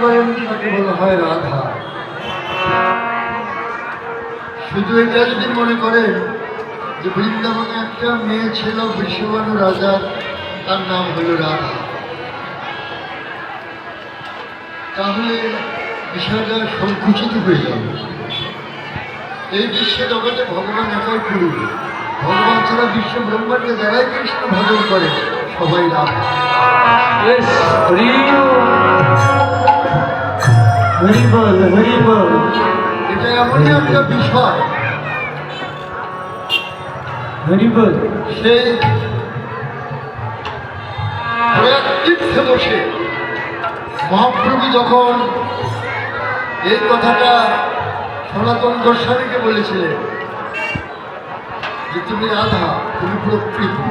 করেন, তাকে বলা হয় রাধা। শুধু এটা যদি মনে করেন যে বৃন্দাবনে একটা মেয়ে ছিল বিশ্ববানু রাজার তার নাম হলো রাধা। তাহলে বিষয়টা সংকুচিত হয়ে যাবে এই বিশ্ব জগতে ভগবান একাই পুরু ভগবান ছাড়া বিশ্ব ব্রহ্মাণ্ডে যারাই কৃষ্ণ ভজন করে সবাই রাধা। বেশ হরি হরি বল হরি বল এটা এমনই একটা বিষয়। হরি বল সেই তীর্থে বসে। মহাপ্রভু যখন এই কথাটা সনাতন গোস্বামীকে বলেছিলেন যে তুমি রাধা তুমি প্রকৃতি।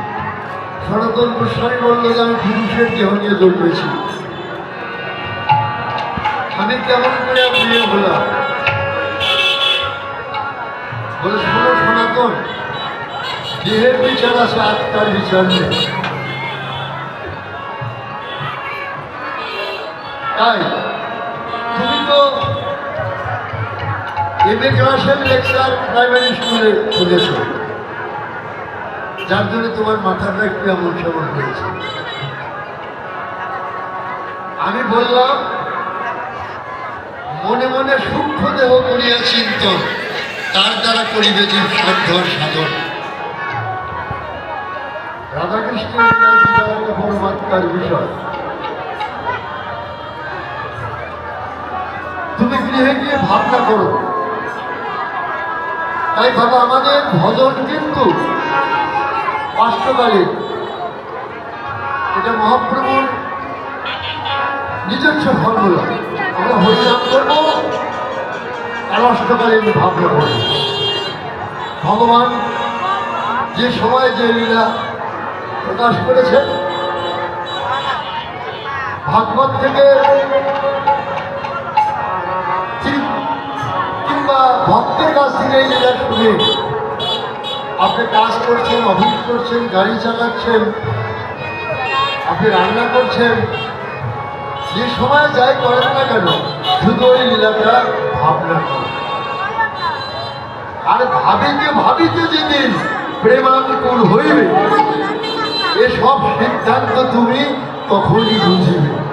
সনাতন গোস্বামী বলল যে আমি পুরুষের দেহ নিয়ে জন্মেছি আমি কেমন করে বিয়ে হলাম? বলে, শোনো, সনাতন, দেহের বিচার আছে, আত্মার বিচার নেই। তাই, তুমি তো এমএ ক্লাসের লেকচার প্রাইমারি স্কুলে শুনেছ যার জন্য তোমার মাথাটা একটু এমন সেমন হয়েছে। আমি বললাম, মনে মনে সূক্ষ্ম দেহ করিয়া চিন্তন, তার দ্বারা করিবে জীব সাধন। সাধন একটা পরমাত্মার বিষয়। তুমি গৃহে গিয়ে ভাবনা করো। তাই বাবা, আমাদের ভজন কিন্তু অষ্টকালীন এটা মহাপ্রভুর নিজস্ব ফর্মুলা। আমরা হরিনাম করব, আর অষ্টকালীন ভাবনা করব ভগবান যে সময় যে লীলা প্রকাশ করেছেন, ভাগবত থেকে কিংবা ভক্তের কাছ থেকে এই লীলা শুনে আপনি কাজ করছেন, অফিস করছেন, গাড়ি চালাচ্ছেন, আপনি রান্না করছেন, যে সময় যাই করেন না কেন, শুধু ওই লীলাটা ভাবনা করেন। আর ভাবিতে ভাবিতে যেদিন প্রেমাঙ্কুর হইবে এসব সিদ্ধান্ত তুমি তখনই বুঝিবে।